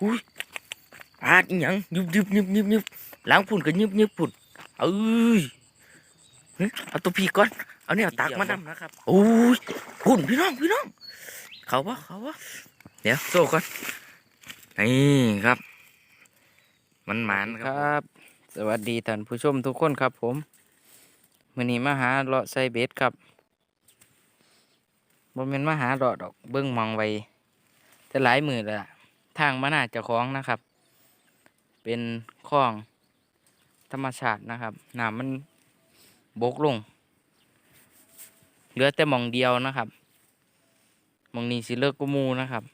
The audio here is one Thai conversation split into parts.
อุ้ยปาดอีหยังยุบยุบยุบยุบยุบล้างพุ่นก็ยุบยุบพุ่นเอ้ยหึเอาตัวพี่ก่อน เอาเนี่ยตักมานำนะครับโอ้ยพุ่นพี่น้องพี่น้อง เขาวะเขาวะเดี๋ยวโซ่ก่อน นี่ครับ มันหมานคครับรับ สวัสดีท่านผู้ชมทุกคนครับ ผมมื้อนี้มาหาเลาะไซเบสครับบ่แม่นมาหาเลาะดอกเบิ่งมองไว้แต่หลายมือแล้วล่ะ ทางมานาเจะคล้าของนะครับ เป็นคลองธรรมชาตินะครับน้ำมันบกลง เหลือแต่หมองเดียวนะครับหมองนี้สิเลิกกูมูนะครับ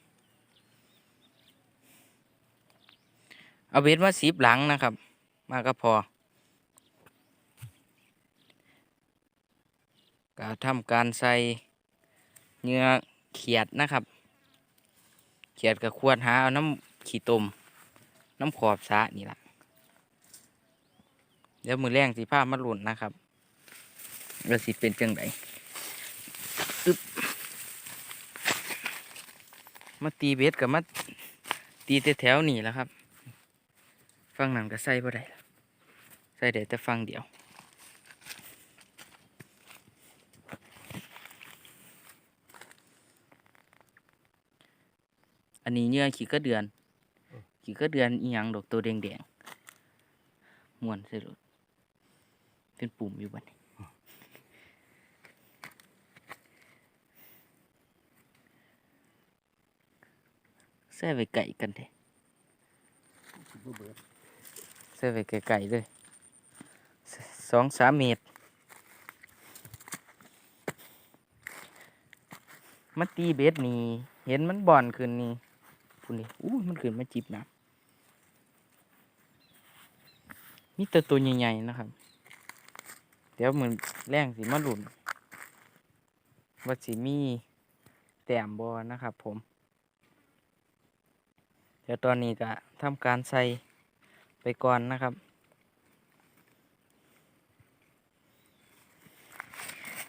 เอาเบ็ดมาสีบหลังนะครับ มาก็พอก็ทำการใส่เนื้อเขียดนะครับ เขียดกับขวดหาเอาน้ำขี้ตม น้ำขอบสะนี่ละเดี๋ยวมือแรงสีผ้ามาหลุนนะครับแล้วสิเป็นจังไดอึบมาตีเบ็ดกับมาตีแถวๆนี่แล้วครับ ฟังนั้นก็ใส่บ่ได้ใส่ได้แต่ฟังเดียว อันนี้เนื้อขี้กระเดือน ขี้กระเดือนอีหยังดอกตัวแดงๆม่วนใส่รถเป็นปุ่มอยู่บัดนี้ใส่ไว้ไก่กันเถอะใส่ไว้ไกลๆเลยสองสามเมตรมันตีเบ็ดนี่ เห็นมันบ่อนขึ้นนี่ พูนี่อู้มันขึ้นมาจิบน้ำนี่แต่ตัวใหญ่ๆนะครับ เดี๋ยวเหมือนแรงสิมาหลุนว่าสิมีแต้มบอนะครับผม เดี๋ยวตอนนี้ก็ทำการใส่ไปก่อนนะครับ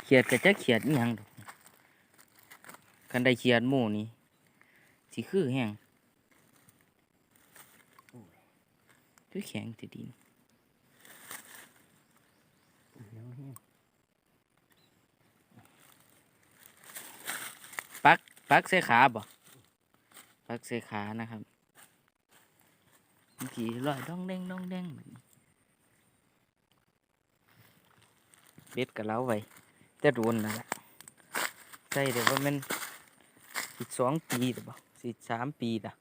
เขียดก็จะเขียดอีหยังดอกคันได้เขียดหมูนี่สิคือแห้ง คือแข็งจะดีนปักปักใส่ขาบ่ปักใส่ขานะครับบางทีลอยดองแดงดองแดงแบบนี้เบ็ดกับเล้าไว้จะโดนนั่นแหละใช่เดี๋ยวว่ามันอีกสองปีหรือเปล่าสิสามปีละ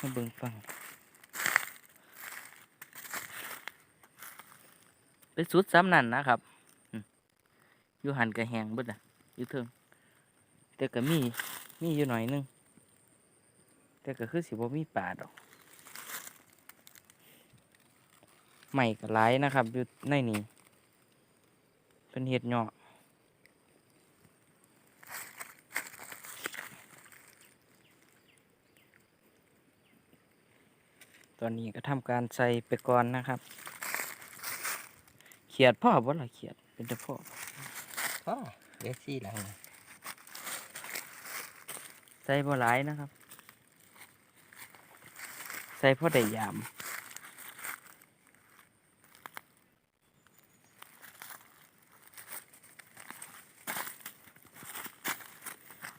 มาเบิ่งฟังเป็นสุดซ้ำนั่นนะครับอยู่หันกระแหงบิดอะอยู่เทิงแต่ก็มีมีอยู่หน่อยนึง แต่ก็คือสิบ่มีป่าดอกใหม่ก็หลายนะครับอยู่ในนี้เป็นเห็ดเหยาะ ตอนนี้ก็ทำการใส่ไปก่อนนะครับ เขียดพ่อบ่ล่ะเขียดเป็นแต่พ่อพ่อเดี๋ยวซี่หลังใส่บ่หลายนะครับ ใส่พ่อได้ยาม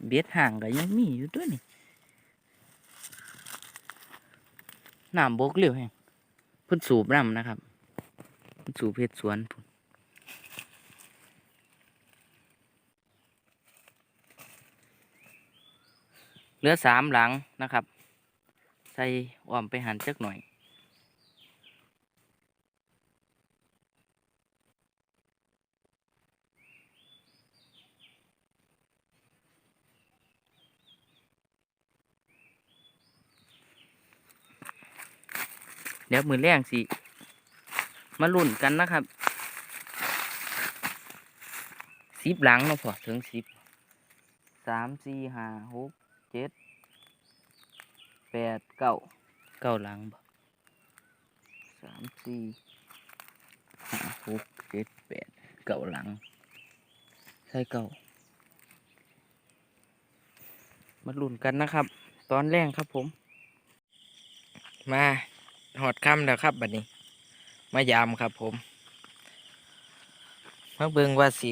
เบ็ดห่างก็ยังมีอยู่ด้วยนี่ น้ำบกเร็วแฮงพุ่นสูบน้ำนะครับพุ่นสูบเพชรสวนพุ่นเหลือสามหลังนะครับ ใส่อ้อมไปหันจักหน่อย เดี๋ยวมือแรงสิมาลุ่นกันนะครับสิบหลังเนาะพอถึงสิบสามสี่ห้าหกเจ็ดแปดเก้าเก้าหลังบ่สามสี่ห้าหกเจ็ดแปดเก้าหลังใช่เก้ามาลุ้นกันนะครับ ตอนแรกครับผม มา หอดค่ำแล้วครับบัดนี้ มายามครับผมมาเบิ่งว่าสิ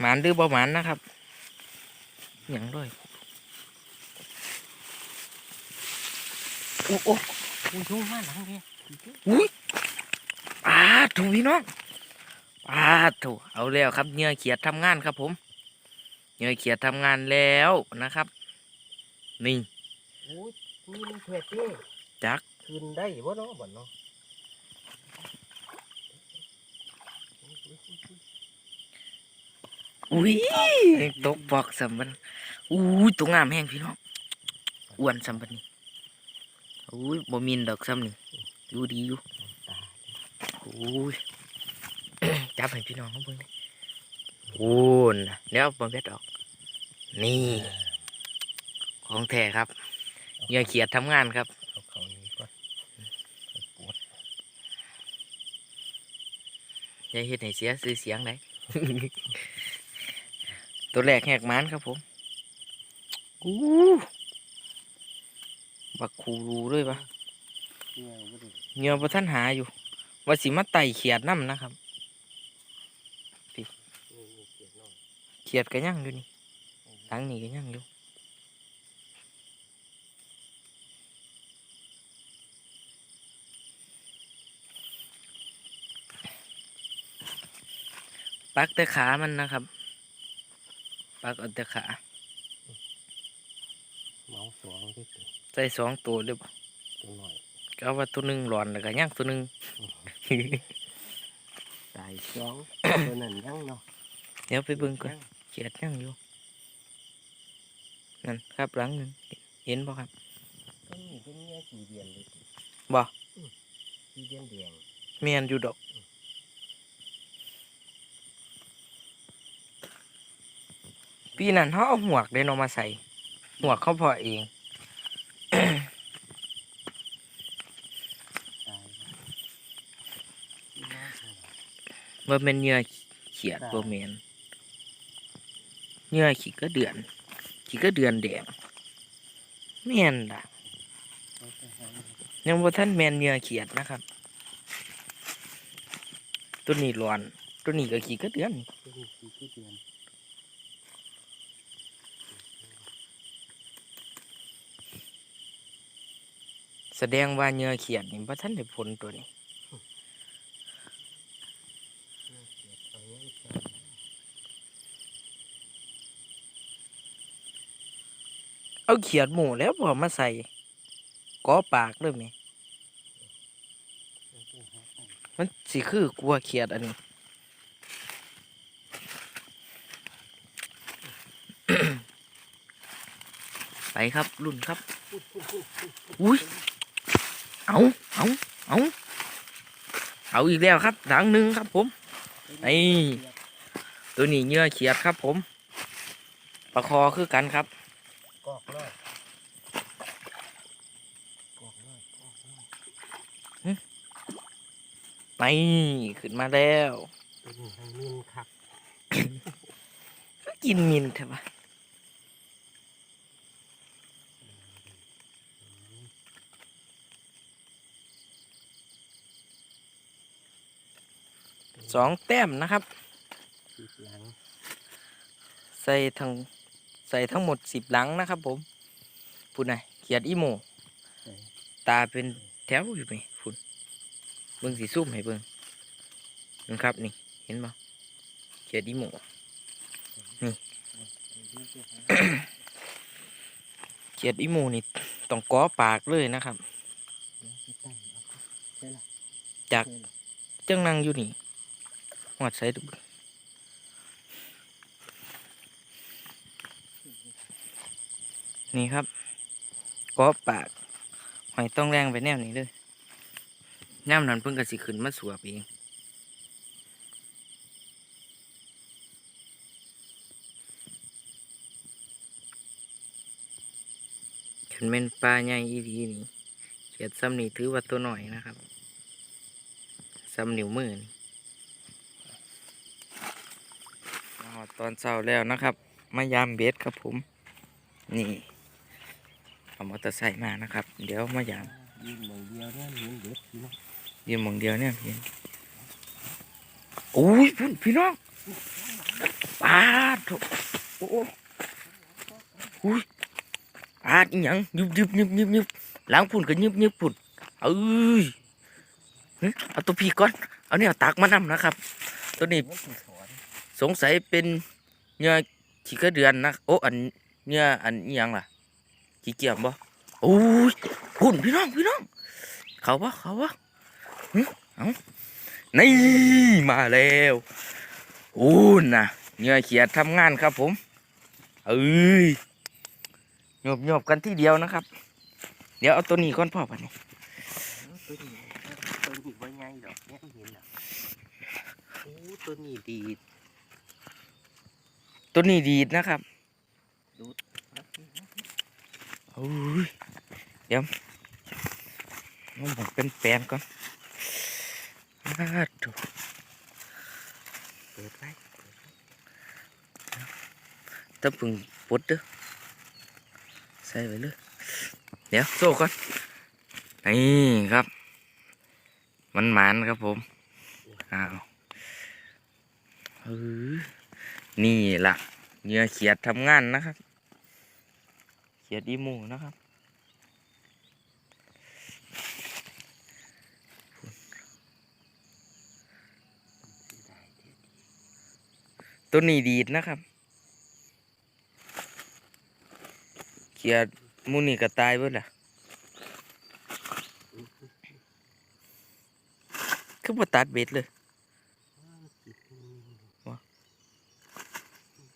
หมานหรือบ่หมานนะครับหยังด้วยโอ้โอ้อุ้ยยุ่งมากหลังเนี่ยอุ้ยปาดถูพี่น้องปาดถูเอาแล้วครับเหงื่อเขียดทำงานครับผมเหงื่อเขียดทำงานแล้วนะครับ นี่อุ้ยมีมันเผ็ดเด้จัก คืนได้บ่เนาะบ่เนาะอุ้ยตกปอกสำบันอุ้ยตัวงามแห้งพี่น้องอ้วนสำบันนี่อุ้ยบ่มินดอกซ้ำนี่อยู่ดีอยู่ตาอุ้ยจับให้พี่น้องเขาเบิ่งดิโอ้นเดี๋ยวเบิ่งเพชรออก นี่ ของแท้ครับเหงื่อเขียดทำงานครับ เอาเขานี้ก่อนปวด อย่าเฮ็ดให้เสียชื่อเสียงได้ตัวแรกแหกมานครับผมอู้บักคูรูด้วยปะเงียบ่ได้เพื่อท่านหาอยู่ว่าสิมาไต่เขียดน้ำนะครับนี่เกียดน้อยเขียดก็ยังอยู่นี่หลังนี่ก็ยังอยู่ ปักแต่ขามันนะครับ ปักเอาแต่ขาเมาสองที่ตัวใส่สองตัวเลยบ่ตัวน้อยก็เอาว่าตัวหนึ่งหลอนแล้วก็ย่างตัวหนึ่งตายสองตัวนั้นยังเนาะเดี๋ยวไปเบิ่งก่อนเขียดย่างอยู่นั่นครับหลังหนึ่งเห็นบ่ครับต้นนี้เป็นเงี้ยสี่เดือนเลยบ่สี่เดือนแดงเมียนอยู่ดอก ปีนั้นเขาเอาหวกไดโนมาใส่ หวกเขาพอเองเท่าไหร่ว่าเป็นเหงื่อเขียดครับบ่แมนเหงื่อขี้ก็เดือน ขี้ก็เดือนแดงแม่นล่ะเอาไปให้ยังบ่ท่านแมนเหงื่อเขียดนะครับ ตัวนี้ร้อน ตัวนี้ก็ขี้ก็เดือนตัวนี้สี่ที่เดือน ดงว่าเหงื่อเขียดนี่บ่ท่านได้ผลตัวนี้เงี้ยเกียดเอาเงี้ยเกียดเอาเขียดหมูแล้วบ่มาใส่กอปากเลยไหมเอาไปหาไปมันสิคือกลัวเขียดอันนี้ไปครับรุ่นครับ อุ้ย เอาเอาเอาเอาอีกแล้วครับดังหนึ่งครับ ผมนี่ตัวนี้เหงื่อเขียดครับ ผม ประคอคือกันครับกอกน้อยกอกน้อยกอกน้อยไปขึ้นมาแล้วตัวนี้ให้มินคักก็กินมินเถอะวะ สองแต้มนะครับติดหลังใส่ทั้งใส่ทั้งหมดสิบหลังนะครับ ผมพูดหน่อยเขียดอีโมใส่ตาเป็นแถวอยู่ไหมพุ่นเบิ่งสีซุ่มให้เบิ่งนั่นครับนี่เห็นบ่เขียดอีโมเดี๋ยวจะหาเขียดอีโมนี่ต้องก้อปากเลยนะครับเดี๋ยวไปตั้งเอาใช่ละจากใช่ละจังนั่งอยู่นี่ห อดใส่ดูนี่ครับก้อปากหอยต้องแรงไปแนวนี้เลยย่ำนั้นเพิ่งกระสิขึ้นมาสวบเองขันเป็นปลาใหญ่อีดีนี่เขียดซ้ำนี่ถือว่าตัวหน่อยนะครับซ้ำนิ้วมือนี่มาฮอด ตอนเช้าแล้วนะครับมายามเบ็ดครับผม นี่เอามอเตอร์ไซค์มานะครับ เดี๋ยวมายางยืนหนึ่งเดียวเนี่ยเห็นเบสพี่น้องยืนมองเดียวเนี่ยพี่โอ้ยพุ่นพี่น้องปาดโอ้โหอุ้ยปาดยังยุบยุบยุบยุบยุบหล้างพุ่นก็ยุบยุบพุ่นเอ้ยเอาตัวพี่ก่อน เอาเนี่ยตักมานำนะครับ ตัวนี้ สงสัยเป็นเนื้อขี้กระเดือนนะโอ้อันเนื้ออันยังล่ะขี้เกียจบ่โอ้ยพุ่นพี่น้องพี่น้อง เขาวะเขาวะเอานี่มาแล้วโอ้น่ะเนื้อเขียดทำงานครับผม เอ้ยหยบหยบกันที่เดียวนะครับ เดี๋ยวเอาตัวนี้ก่อนพ่อปะนี่ตัวนี้ตัวนี้ว่าไงดอกเนี่ยเห็นอะโอ้ตัวนี้ดี ตัวนี้ดีดนะครับโอ้ยเดี๋ยวมันผมเป็นแปลนก่อนอ้าวโถ่เปิดไว้ถ้าพึ่งปลดเด้อใส่ไปเลยเดี๋ยวโซ่ก่อน นี่ครับ มันหมานครับผม อ้าวเออ นี่ล่ะเหงื่อเขียดทำงานนะครับ เขียดอีหมูนะครับได้เด็ดตัวนี้ดีดนะครับ เขียดมูนี่ก็ตายเบิดล่ะคือบ่ตัดเบ็ดเลย วะ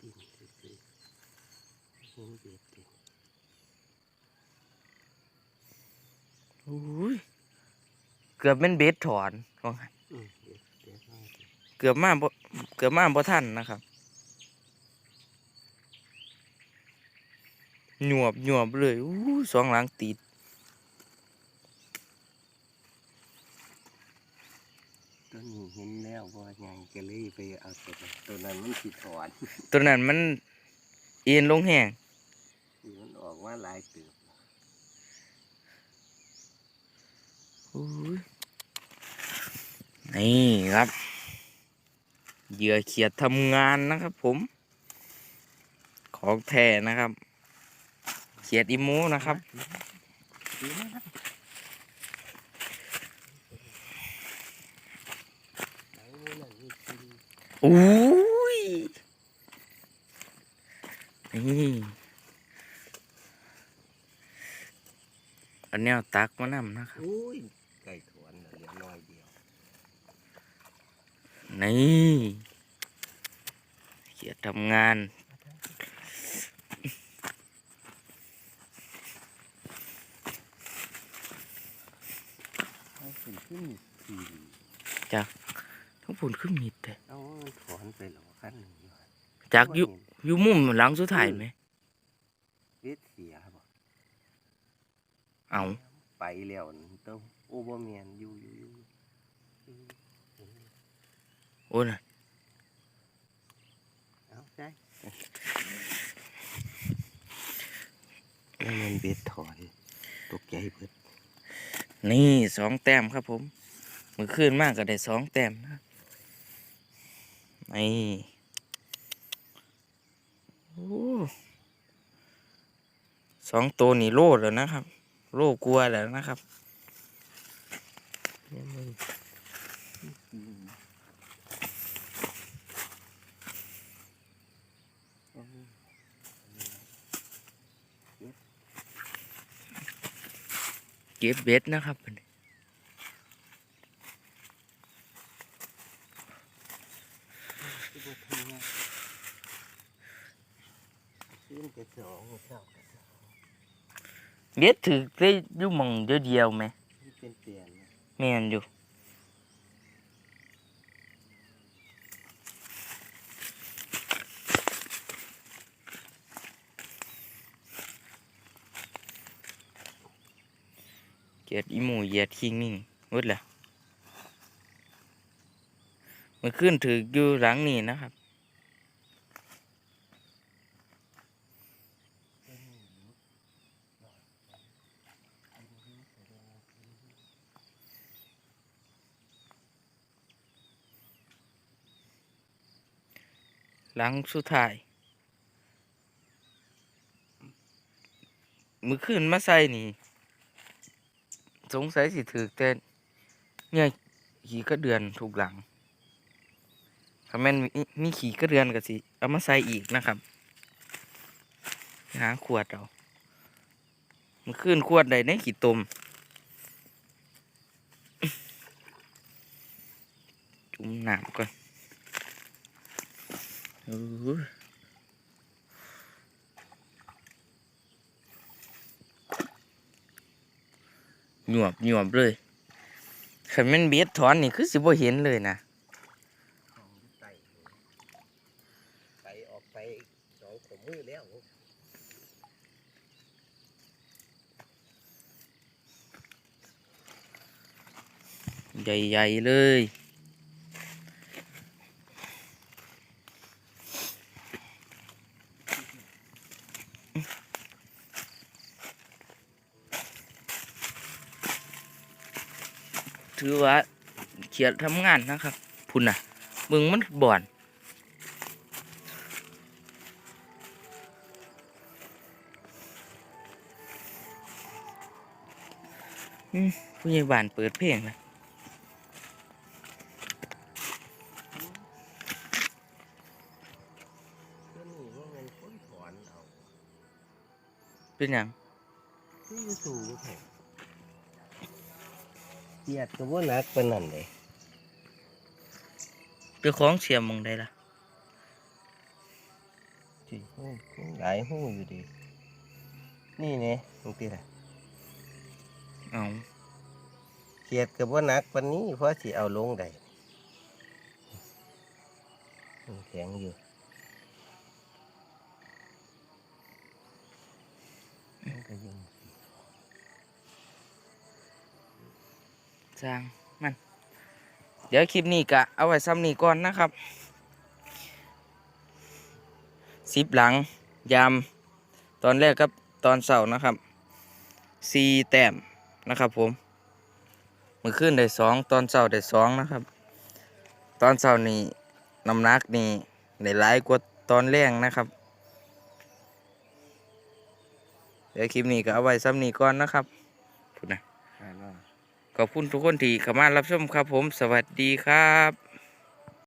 ดินซื่อๆเห็นเด็ดดิ โอ้ยเกือบเป็นเบ็ดถอนว่างั้นอืมเด็ดเด็ดมากเลยเกือบมาบ่เกือบมาบ่ทันนะครับหยวบหยวบเลยอู้สองหลังติดตัวนี้เห็นแล้วว่าไงก็เลยไปเอาตัวนั้นตัวนั้นมันสิถอนตัวนั้นมันเอ็นลงแห้งมันออกว่าหลายตืบอู้ย นี่ครับเหยื่อเขียดทำงานนะครับผม ของแท้นะครับ เขียดอีมูนะครับ อุ้ย นี่อันนี้เอาตักมานำนะครับ อุ้ยไก่ถอนน่ะเหลือน้อยเดียว นี่เขียดทำงาน เอาขึ้นขึ้นสี่ทั้งผุนขึ้นมีดแต่เอามันถอนไปหรอขั้นหนึ่งอยู่อะจากอยุบ่เห็นอยู่มุมหลังสุดท้ายไหมเฮ็ดเสียบ่เอาไปแล้วนี่ต้องโอเบอร์แมนอยู่อยู่อยู่อยู่เห็นอยู่ โอ้น่ะเอาใจแล้วมันเบ็ดถอนตกใจเบิดนี่สองแต้มครับผมมือขึ้นมากก็ได้สองแต้มนะนี่โอ้สองตัวนี่โลดแล้วนะครับ โลกลัวแล้วนะครับ เนี่ยมึงอืมเอา เก็บเบ็ดนะครับที่บ่ทำงานขึ้นกระสองเท่ากระสองเบ็ดถือได้อยุ่หมองเดียวเดียวๆไหมที่เป็นเปลี่ยนนะแม่นอยู่ เกียดอีหมูเหยียดคิงนิ่งมืดแหละมันขึ้นถืออยู่หลังนี่นะครับหลังสุดท้ายมือขึ้นมาใส่นี่ สงสัยสิถือแต่เนี่ยขี่ก็เดือนถูกหลังถ้าแม่นมีมีขี่ก็เดือนก็สิ เอามาใส่อีกนะครับหาขวดเอามือขึ้นขวดใดในขี่ตม จุ่มน้ำก่อนเออ หยวบหยวบเลยขันแมันเบียดถอนนี่คือสิบ่เห็นเลยนะของไต่ไปออกไปสองขมือแล้วใหญ่ๆเลย ถือว่าเขียดทำงานนะครับ พุ่นน่ะมึงมันบ่อนผู้ใหญ่บ้านเปิดเพลงนะเป็นยังคือสูงแท้ เกียดก็ว่านักเป็นนั่นเลยเจ้าของเสียมองได้ละจีหูหลายหูอยู่ดี นี่เนี่ยตรงที่ไหนเอาเกียดก็ว่านักปันนี้เพราะสิเอาลงได้มันแข็งอยู่มันก็ยัง สร้างมัน เดี๋ยวคลิปนี้กะเอาไว้ซ้ำนี้ก่อนนะครับสิบหลัง ยาม ตอนแรกกับตอนเสาร์นะครับสี่แต้มนะครับผมมือขึ้นได้สองตอนเสาร์ได้สองนะครับ ตอนเสาร์นี่น้ำหนักนี่ได้หลายกว่าตอนแรงนะครับ เดี๋ยวคลิปนี้ก็เอาไว้ซ้ำนี้ก่อนนะครับพูดนะ ขอบคุณทุกคนที่เข้ามารับชมครับผม สวัสดีครับ